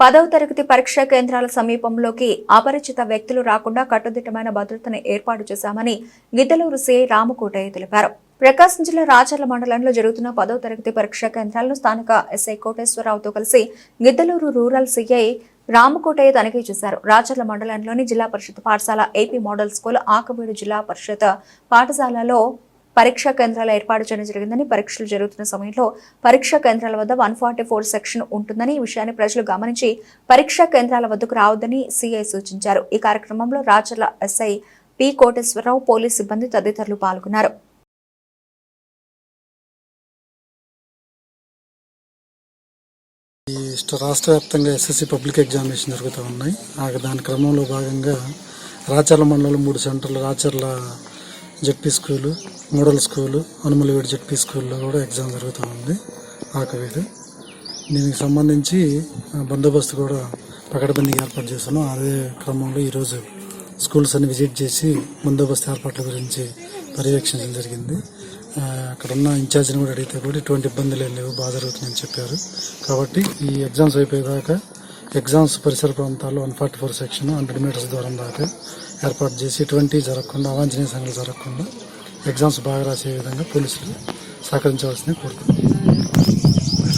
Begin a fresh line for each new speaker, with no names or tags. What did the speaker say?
పదవ తరగతి పరీక్షా కేంద్రాల సమీపంలోకి అపరిచిత వ్యక్తులు రాకుండా కట్టుదిట్టమైన భద్రతను ఏర్పాటు చేశామని గిద్దలూరు సిఐ రామకోటయ్య తెలిపారు. ప్రకాశం జిల్లా రాచర్ల మండలంలో జరుగుతున్న పదవ తరగతి పరీక్షా కేంద్రాలను స్థానిక ఎస్ఐ కోటేశ్వరరావుతో కలిసి గిద్దలూరు రూరల్ సిఐ రామకోటయ్య తనిఖీ చేశారు. రాచర్ల మండలంలోని జిల్లా పరిషత్ పాఠశాల ఏపీ మోడల్ స్కూల్ ఆకవీడు జిల్లా పరిషత్ పాఠశాలలో పరీక్షా కేంద్రాలు ఏర్పాటు చేయడం జరిగిందని పరీక్షలు జరుగుతున్న సమయంలో పరీక్షా కేంద్రాల వద్ద వన్ ఫార్టీ ఫోర్ సెక్షన్ ఉంటుందని ఈ విషయాన్ని ప్రజలు గమనించి పరీక్షా కేంద్రాల వద్దకు రావద్దని సీఐ సూచించారు. ఈ కార్యక్రమంలో Racharla SI P Koteswararao police సిబ్బంది తదితరులు పాల్గొన్నారు.
రాష్ట్ర వ్యాప్తంగా ఎస్ఎస్సి పబ్లిక్ ఎగ్జామినేషన్ జరుగుతూ ఉన్నాయి. దాని క్రమంలో భాగంగా రాచర్ల మండలం మూడు సెంటర్లు Racharla ZP school model school Anumalaveedu ZP స్కూల్లో కూడా ఎగ్జామ్ జరుగుతూ ఉంది ఆకవీడు దీనికి సంబంధించి బందోబస్తు కూడా పకడ్బందీగా ఏర్పాటు చేశాను. అదే క్రమంలో ఈరోజు స్కూల్స్ అన్ని విజిట్ చేసి బందోబస్తు ఏర్పాట్ల గురించి పర్యవేక్షించడం జరిగింది. అక్కడ ఉన్న ఇన్ఛార్జిని కూడా అడిగితే కూడా ఎటువంటి ఇబ్బందులు ఏం లేవు బాగా జరుగుతుందని చెప్పారు. కాబట్టి ఈ ఎగ్జామ్స్ అయిపోయేదాకా ఎగ్జామ్స్ పరిసర ప్రాంతాల్లో one forty four section hundred meters దూరం దాకా ఏర్పాటు చేసి ఎటువంటి జరగకుండా అవాంఛనీయ సంఘటనలు జరగకుండా ఎగ్జామ్స్ బాగా రాసే విధంగా పోలీసులు సహకరించవలసింది కోరుతున్నాను